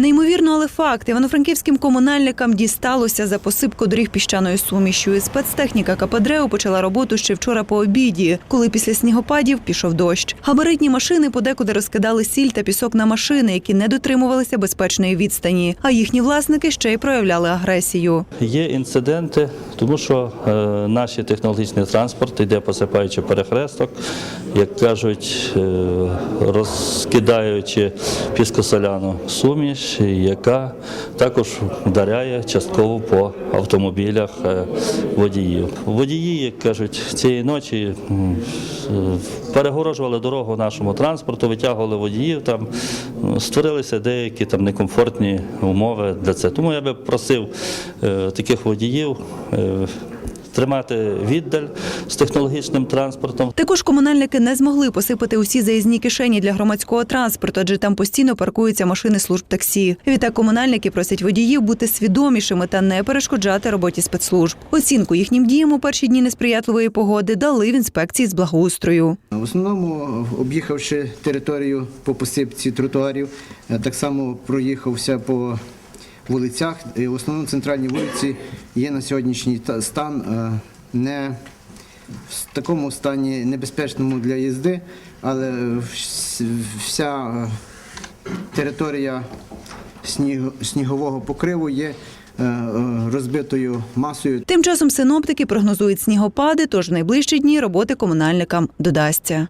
Неймовірно, але факт івано-франківським комунальникам дісталося за посипку доріг піщаною сумішю. Спецтехніка Кападреу почала роботу ще вчора по обіді, коли після снігопадів пішов дощ. Габаритні машини подекуди розкидали сіль та пісок на машини, які не дотримувалися безпечної відстані. А їхні власники ще й проявляли агресію. Є інциденти, тому що е, наш технологічний транспорт йде посипаючи перехресток, як кажуть, е, розкидаючи піскосоляну суміш, яка також вдаряє частково по автомобілях е, водіїв. Водії, як кажуть, цієї ночі перегорожували дорогу нашому транспорту, витягували водіїв там, створилися деякі там некомфортні умови для цього. Тому я би просив е, таких водіїв е, тримати віддаль з технологічним транспортом. Також комунальники не змогли посипати усі заїзні кишені для громадського транспорту, адже там постійно паркуються машини служб таксі. Відтак комунальники просять водіїв бути свідомішими та не перешкоджати роботі спецслужб. Оцінку їхнім діям у перші дні несприятливої погоди дали в інспекції з благоустрою. В основному, об'їхавши територію по посипці тротуарів, е, так само проїхався по вулицях. В основному центральні вулиці є на сьогоднішній стан е, не в такому стані небезпечному для їзди, але вся е, територія снігового покриву є е, розбитою масою. Тим часом синоптики прогнозують снігопади, тож в найближчі дні роботи комунальникам додасться.